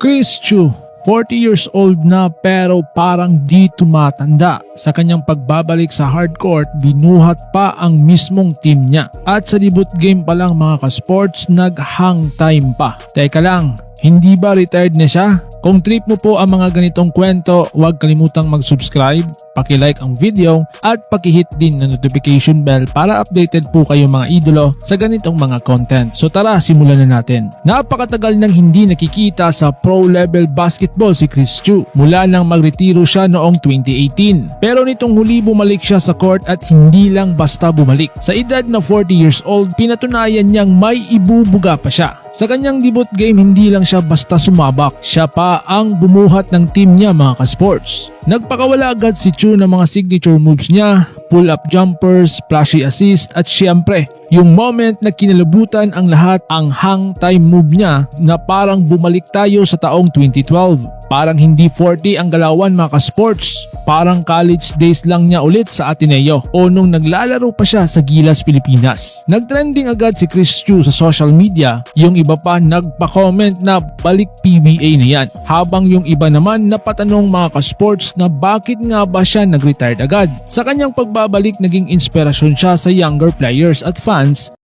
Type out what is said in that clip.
Chris Chu, 40 years old na pero parang di tumatanda. Sa kanyang pagbabalik sa hardcourt, binuhat pa ang mismong team niya. At sa debut game pa lang mga ka-sports, nag-hang time pa. Teka lang, hindi ba retired na siya? Kung trip mo po ang mga ganitong kwento, huwag kalimutang mag-subscribe, paki-like ang video at paki-hit din ng notification bell para updated po kayo mga idolo sa ganitong mga content. So tara, simulan na natin. Napakatagal nang hindi nakikita sa pro level basketball si Chris Chu mula nang magretiro siya noong 2018. Pero nitong huli bumalik siya sa court at hindi lang basta bumalik. Sa edad na 40 years old, pinatunayan niyang may ibubuga pa siya. Sa kanyang debut game, hindi lang siya basta sumabak. Siya pa ang bumuhat ng team niya mga ka-sports. Nagpakawala agad si Chu ng mga signature moves niya, pull-up jumpers, flashy assist at syempre, yung moment na kinalabutan ang lahat ang hang time move niya na parang bumalik tayo sa taong 2012. Parang hindi 40 ang galawan mga ka-sports. Parang college days lang niya ulit sa Ateneo o nung naglalaro pa siya sa Gilas, Pilipinas. Nagtrending agad si Chris Chu sa social media, yung iba pa nagpa-comment na balik PBA na yan. Habang yung iba naman napatanong mga ka-sports na bakit nga ba siya nag-retired agad. Sa kanyang pagbabalik naging inspirasyon siya sa younger players at fans months